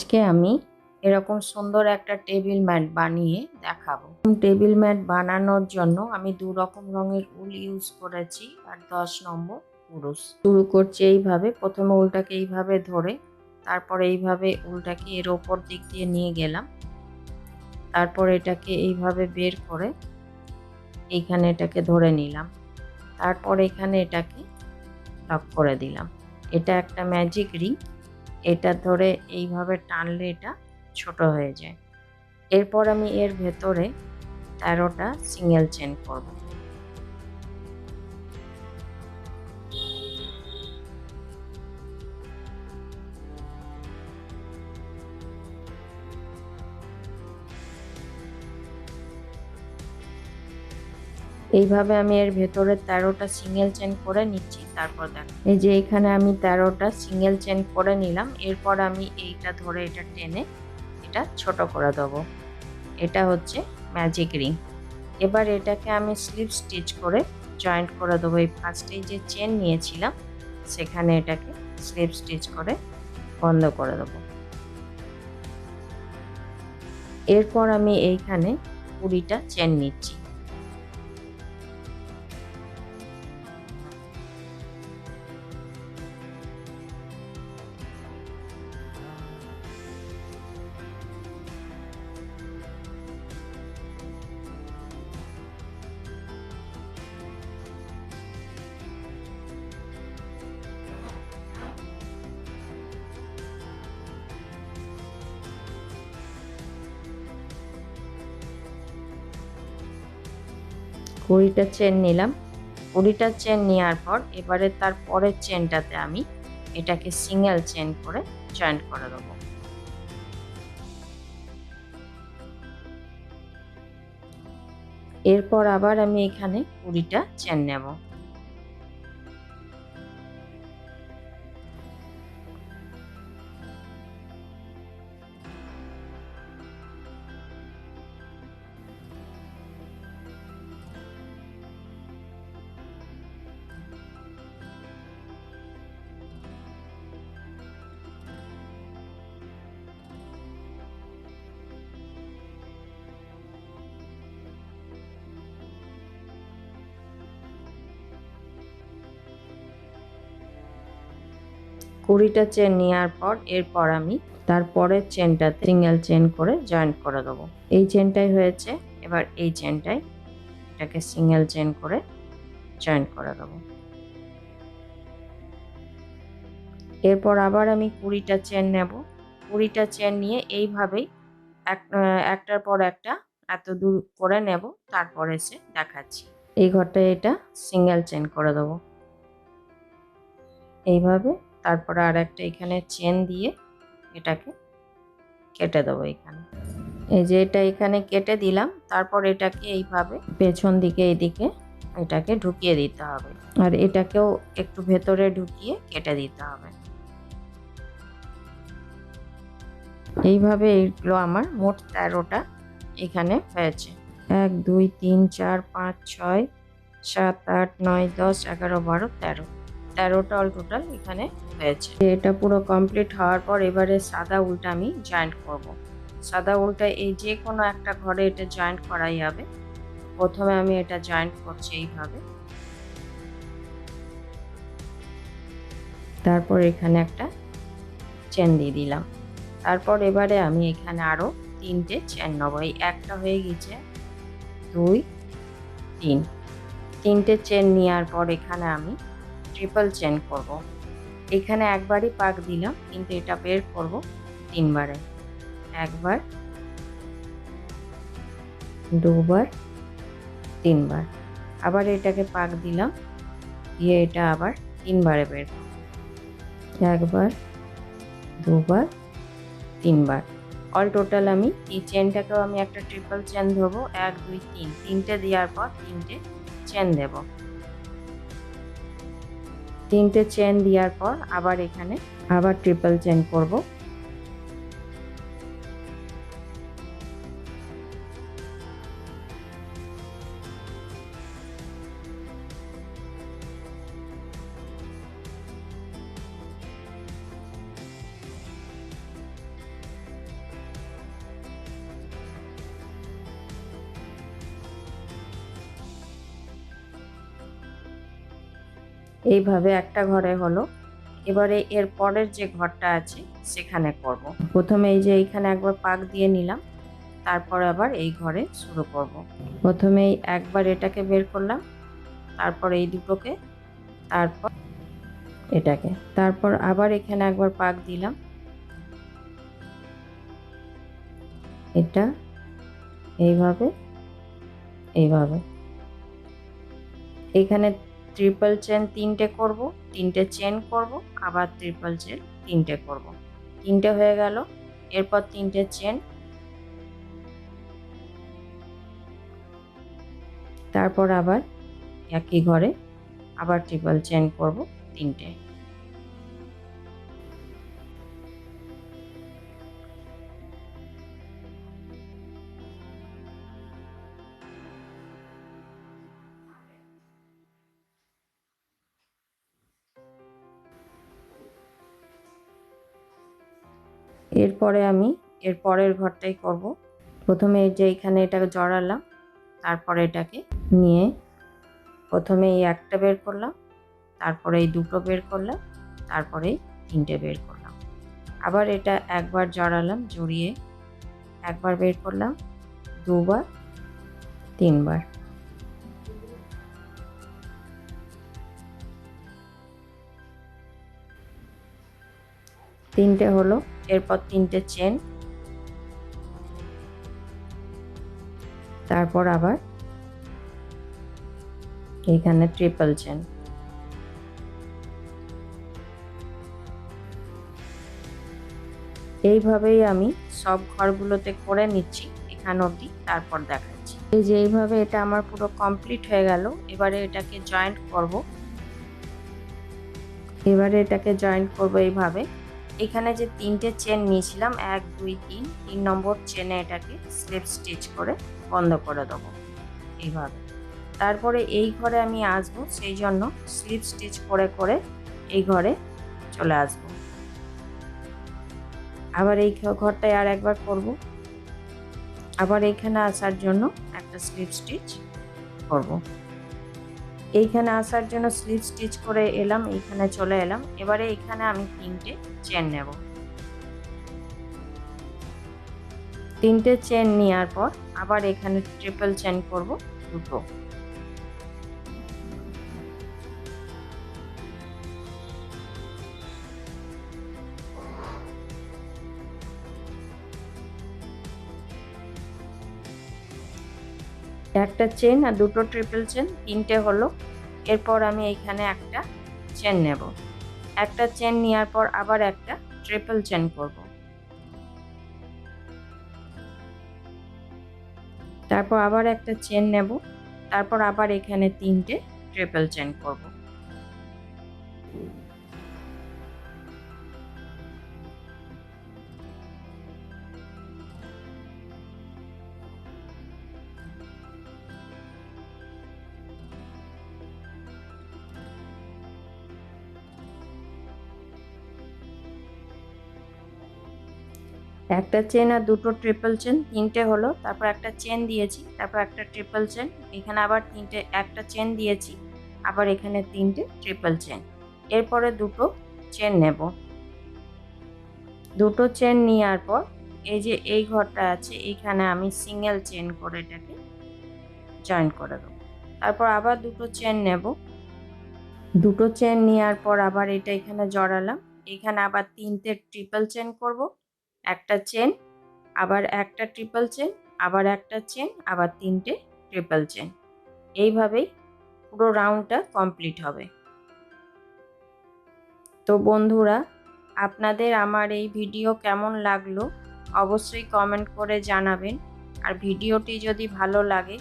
আজকে আমি এরকম সুন্দর একটা টেবিল ম্যাট বানিয়ে দেখাবো। টেবিল ম্যাট বানানোর জন্য আমি দু রকম রঙের উল ইউজ করেছি আর দশ নম্বর পুরুষ। শুরু করছি এইভাবে। প্রথমে উলটাকে এইভাবে ধরে তারপর এইভাবে উলটাকে এর ওপর দিক দিয়ে নিয়ে গেলাম। তারপর এটাকে এইভাবে বের করে এইখানে এটাকে ধরে নিলাম। তারপর এখানে এটাকে লক করে দিলাম। এটা একটা ম্যাজিক রিং এটা ধরে এইভাবে টানলে এটা ছোট হয়ে যায়। এরপর আমি এর ভেতরে তেরোটা সিঙ্গেল চেন করব। এইভাবে আমি এর ভেতরে তেরোটা সিঙ্গেল চেন করে নিচ্ছি, তারপর দেখ। এই যে এখানে আমি তেরোটা সিঙ্গেল চেন করে নিলাম, এরপর আমি এইটা ধরে এটা টেনে এটা ছোট করে দেবো। এটা হচ্ছে ম্যাজিক রিং এবার এটাকে আমি স্লিপ স্টিচ করে জয়েন্ট করে দেবো। এই ফার্স্টেই যে চেন নিয়েছিলাম, সেখানে এটাকে স্লিপ স্টিচ করে বন্ধ করে দেবো। এরপর আমি এইখানে কুড়িটা চেন নিচ্ছি। কুড়িটা চেন নিলাম। কুড়িটা চেন নেওয়ার পর এবারে তার পরের চেনটাতে আমি এটাকে সিঙ্গেল চেন করে জয়েন্ট করে দেবো। এরপর আবার আমি এখানে কুড়িটা চেন নেব। কুড়িটা চেন নেওয়ার পর এরপর আমি তারপরের চেনটা সিঙ্গেল চেন করে জয়েন্ট করে দেবো। এই চেনটাই হয়েছে, এবার এই চেনটাই এটাকে সিঙ্গেল চেন করে জয়েন্ট করে দেবো। এরপর আবার আমি কুড়িটা চেন নেব। কুড়িটা চেন নিয়ে এইভাবেই এক, একটার পর একটা এত দূর করে নেব, তারপর এসে দেখাচ্ছি। এই ঘরটায় এটা সিঙ্গেল চেন করে দেবো। এইভাবে তারপরে আর একটা এখানে চেন দিয়ে এটাকে কেটে দেবো এখানে। এই যে এটা এখানে কেটে দিলাম, তারপর এটাকে এইভাবে পেছন দিকে এইদিকে এটাকে ঢুকিয়ে দিতে হবে। আর এটাকেও একটু ভেতরে ঢুকিয়ে কেটে দিতে হবে। এইভাবে এইগুলো আমার মোট তেরোটা এখানে হয়েছে। এক, দুই, তিন, চার, পাঁচ, ছয়, সাত, আট, নয়, দশ, এগারো, বারো, তেরো। তেরোটা অল টোটাল এখানে হয়েছে। এটা পুরো কমপ্লিট হওয়ার পর এবারে সাদা উলটা আমি জয়েন্ট করব। সাদা উলটা এই যে কোনো একটা ঘরে এটা জয়েন্ট করাই যাবে প্রথমে আমি এটা জয়েন্ট করছি এইভাবে। তারপর এখানে একটা চেন দিয়ে দিলাম। তারপর এবারে আমি এখানে আরও তিনটে চেন নেব। এই একটা হয়ে গেছে দুই, তিন। তিনটে চেন নেওয়ার পর এখানে আমি ট্রিপল চেন করব। এখানে একবারই পাক দিলাম, কিন্তু এটা বের করব তিনবারে। একবার, দুবার, তিনবার। আবার এটাকে পাক দিলাম, দিয়ে এটা আবার তিনবারে বের করব। একবার, দুবার, তিনবার। অল টোটাল আমি এই চেনটাকেও আমি একটা ট্রিপল চেন ধরবো, এক, দুই, তিন। তিনটে দেওয়ার পর তিনটে চেন দেবো। তিনটে চেন দেওয়ার পর আবার এখানে আবার ট্রিপল চেন করব। এইভাবে একটা ঘরে হলো এবারে এর পরের যে ঘরটা আছে, সেখানে করব। প্রথমে এই যে এইখানে একবার পাক দিয়ে নিলাম, তারপর আবার এই ঘরে শুরু করব। প্রথমেই একবার এটাকে বের করলাম, তারপর এই দুটোকে, তারপর এটাকে তারপর আবার এখানে একবার পাক দিলাম এটা এইভাবে এইভাবে এখানে ট্রিপল চেন তিনটে করব, তিনটে চেন করব, আবার ট্রিপল চেন তিনটে করব। তিনটে হয়ে গেল, এরপর তিনটে চেন তারপর আবার একই ঘরে আবার ট্রিপল চেন করব, তিনটে। এরপরে আমি এর পরের ঘরটাই করব। প্রথমে যে এখানে এটাকে জড়ালাম, তারপরে এটাকে নিয়ে প্রথমে এই একটা বের করলাম, তারপরে এই দুটো বের করলাম, তারপরে তিনটে বের করলাম। আবার এটা একবার জড়ালাম, জড়িয়ে একবার বের করলাম, দুবার, তিনবার। তিনটে হলো এরপর তিনটে চেন তারপর আবার এখানে ট্রিপল চেন এইভাবেই আমি সব ঘরগুলোতে করে নিচ্ছি এখান অবধি, তারপর দেখাচ্ছি। এই যে এইভাবে এটা আমার পুরো কমপ্লিট হয়ে গেল, এবারে এটাকে জয়েন্ট করব। এবারে এটাকে জয়েন্ট করব এইভাবে। এখানে যে তিনটে চেন নিয়েছিলাম, এক, দুই, তিন তিন নম্বর চেনে এটাকে স্লিপ স্টিচ করে বন্ধ করে দেবো এইভাবে। তারপরে এই ঘরে আমি আসব, সেই জন্য স্লিপ স্টিচ করে করে এই ঘরে চলে আসব। আবার এই ঘরটায় আর একবার করব। আবার এখানে আসার জন্য একটা স্লিপ স্টিচ করব। এইখানে আসার জন্য স্লিপ স্টিচ করে এলাম, এইখানে চলে এলাম। এবারে এখানে আমি তিনটে চেন নেব। তিনটে চেন নেওয়ার পর আবার এখানে ট্রিপল চেন করব দুটো। একটা চেন আর দুটো ট্রিপল চেন তিনটে হলো। এরপর আমি এইখানে একটা চেন নেব। একটা চেন নেওয়ার পর আবার একটা ট্রিপল চেন করব। তারপর আবার একটা চেন নেব। তারপর আবার এখানে তিনটে ট্রিপল চেন করব। একটা চেন আর দুটো ট্রিপল চেন তিনটে হলো, তারপর একটা চেন দিয়েছি, তারপর একটা ট্রিপল চেন এখানে আবার তিনটে, একটা চেন দিয়েছি, আবার এখানে তিনটে ট্রিপল চেন এরপরে দুটো চেন নেব। দুটো চেন নেওয়ার পর, এই যে এই ঘরটা আছে এইখানে আমি সিঙ্গেল চেন করে এটাকে জয়েন করে দেবো। তারপর আবার দুটো চেন নেব। দুটো চেন নেওয়ার পর আবার এটা এখানে জড়ালাম। এখানে আবার তিনটে ট্রিপল চেন করব। একটা চেন আবার একটা ট্রিপল চেন আবার একটা চেন আবার তিনটে ট্রিপল চেন এইভাবেই পুরো রাউন্ডটা কমপ্লিট হবে। তো বন্ধুরা, আপনাদের আমার এই ভিডিও কেমন লাগল অবশ্যই কমেন্ট করে জানাবেন। আর ভিডিওটি যদি ভালো লাগে,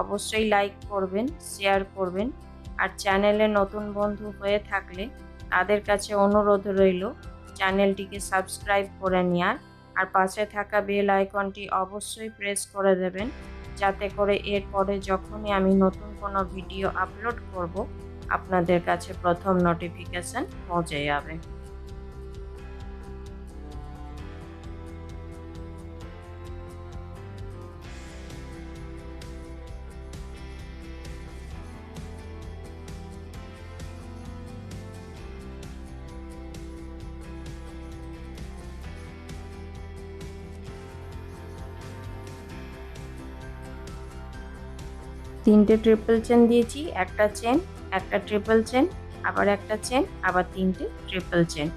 অবশ্যই লাইক করবেন শেয়ার করবেন। আর চ্যানেলে নতুন বন্ধু হয়ে থাকলে তাদের কাছে অনুরোধ রইল চ্যানেলটিকে সাবস্ক্রাইব করে নেওয়ার আর পাশে থাকা বেল আইকনটি অবশ্যই প্রেস করে দেবেন, যাতে করে এরপরে যখনই আমি নতুন কোনো ভিডিও আপলোড করব, আপনাদের কাছে প্রথম নোটিফিকেশান পৌঁছে যাবে। তিনটে ট্রিপল চেন দিয়েছি, একটা চেন একটা ট্রিপল চেন আবার একটা চেন আবার তিনটে ট্রিপল চেন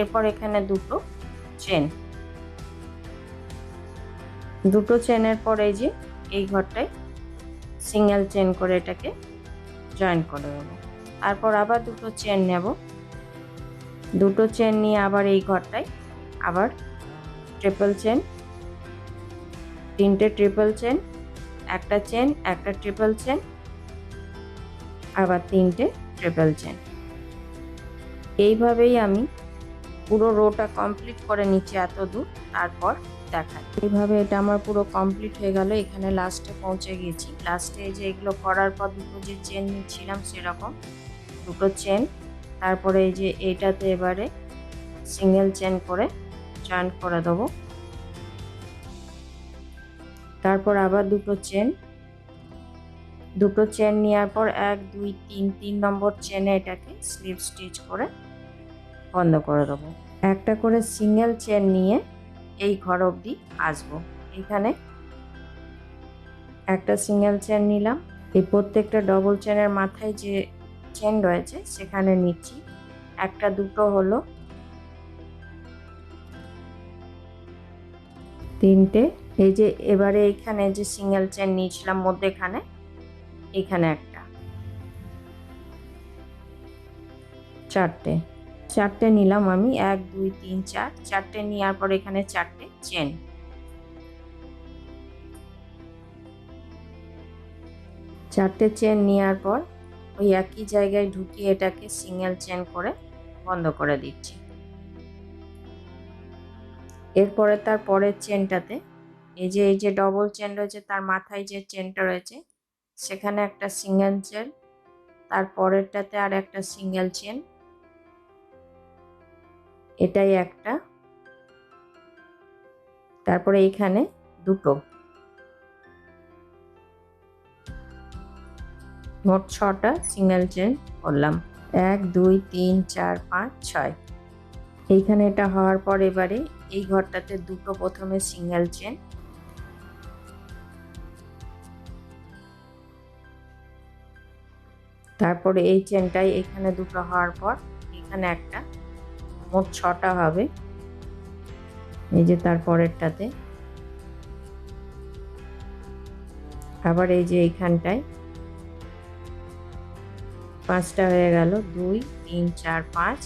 এরপর এখানে দুটো চেন দুটো চেনের পর এই যে, এই ঘরটায় সিঙ্গেল চেন করে এটাকে জয়েন করে দেবো তারপর আবার দুটো চেন নেব। দুটো চেন নিয়ে আবার এই ঘরটায় আবার ট্রিপল চেন তিনটে ট্রিপল চেন একটা চেন একটা ট্রিপল চেন আবার তিনটে ট্রিপল চেন এইভাবেই আমি পুরো রোটা কমপ্লিট করে নিচ্ছি এত দূর তারপর দেখাই। এইভাবে এটা আমার পুরো কমপ্লিট হয়ে গেল, এখানে লাস্টে পৌঁছে গেছি। লাস্টে যে এগুলো করার পর দুটো যে চেন নিচ্ছিলাম সেরকম, দুটো চেন তারপরে এই যে এইটাতে এবারে সিঙ্গেল চেন করে জয়েন্ট করে দেবো। তারপর আবার দুটো চেন দুটো চেন নেওয়ার পর এক, দুই, তিন তিন নম্বর চেনে এটাকে স্লিপ স্টিচ করে বন্ধ করে দেবো। একটা করে সিঙ্গেল চেন নিয়ে এই ঘর অবধি আসব। এখানে একটা সিঙ্গেল চেন নিলাম। এই প্রত্যেকটা ডবল চেনের মাথায় যে চেন রয়েছে সেখানে নিচ্ছি। একটা দুটো হলো তিনটে এই যে এবারে এখানে যে সিঙ্গেল চেন নিয়েছিলাম মধ্যেখানে, এখানে একটা। চারটে। চারটে নিলাম আমি, এক, দুই, তিন, চার। চারটে নেওয়ার পর এখানে চারটে চেন চারটে চেন নেওয়ার পর ওই একই জায়গায় ঢুকিয়ে এটাকে সিঙ্গেল চেন করে বন্ধ করে দিচ্ছি। এরপরে তার পরের চেনটাতে এই যে এই যে ডবল চেন রয়েছে, তার মাথায় যে চেনটা রয়েছে, সেখানে একটা সিঙ্গেল চেন তার পরেরটাতে আর একটা সিঙ্গেল চেন এটাই একটা। তারপরে এখানে দুটো। মোট ছটা সিঙ্গেল চেন করলাম। এক, দুই, তিন, চার, পাঁচ, ছয়। এইখানে এটা হওয়ার পর এবারে এই ঘরটাতে দুটো প্রথমে সিঙ্গেল চেন তারপরে এই চেনটাই এখানে দুটো হওয়ার পর এখানে একটা, মোট ছটা হবে। এই যে তার পরেরটাতে। আবার এই যে এইখানটায়। পাঁচটা হয়ে গেল, দুই, তিন, চার, পাঁচ।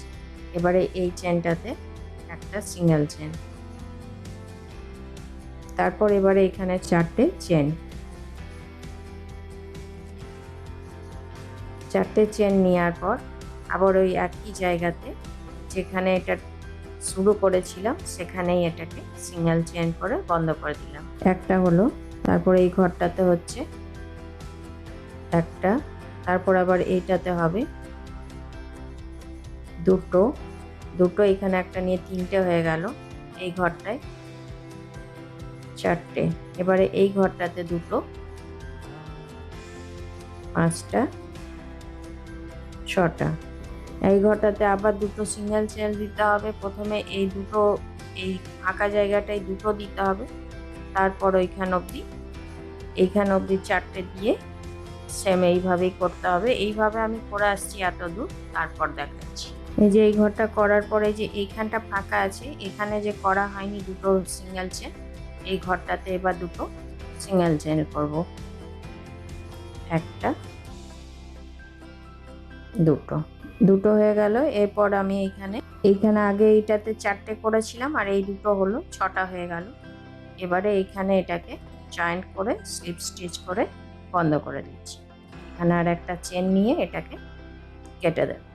এবারে এই চেনটাতে একটা সিঙ্গেল চেন। তারপর এবারে এখানে চারটে চেন। চারটে চেন নেওয়ার পর আবার ওই একই জায়গাতে যেখানে এটা শুরু করেছিলাম, সেখানেই এটাকে সিঙ্গেল চেন করে বন্ধ করে দিলাম। একটা হলো, তারপরে এই ঘরটাতে হচ্ছে একটা, তারপর আবার এইটাতে হবে দুটো দুটো এখানে একটা নিয়ে তিনটে হয়ে গেল, এই ঘরটায় চারটে। এবারে এই ঘরটাতে দুটো, পাঁচটা ছটা। এই ঘরটাতে আবার দুটো সিঙ্গেল চেন দিতে হবে। প্রথমে এই দুটো, এই ফাঁকা জায়গাটায় দুটো দিতে হবে। তারপর ওইখান অবধি, এইখান অবধি চারটে দিয়ে সেম এইভাবেই করতে হবে। এইভাবে আমি করে আসছি এত দূর তারপর দেখাচ্ছি। এই যে এই ঘরটা করার পরে যে এইখানটা ফাঁকা আছে, এখানে যে করা হয়নি দুটো সিঙ্গেল চেন এই ঘরটাতে এবার দুটো সিঙ্গেল চেন করব। একটা দুটো। দুটো হয়ে গেল, এরপর আমি এইখানে এইখানে আগে এইটাতে চারটে করেছিলাম আর এই দুটো হলো, ছটা হয়ে গেল। এবারে এইখানে এটাকে জয়েন্ট করে স্লিপ স্টিচ করে বন্ধ করে দিচ্ছি। এখানে আর একটা চেন নিয়ে এটাকে কেটে দেব।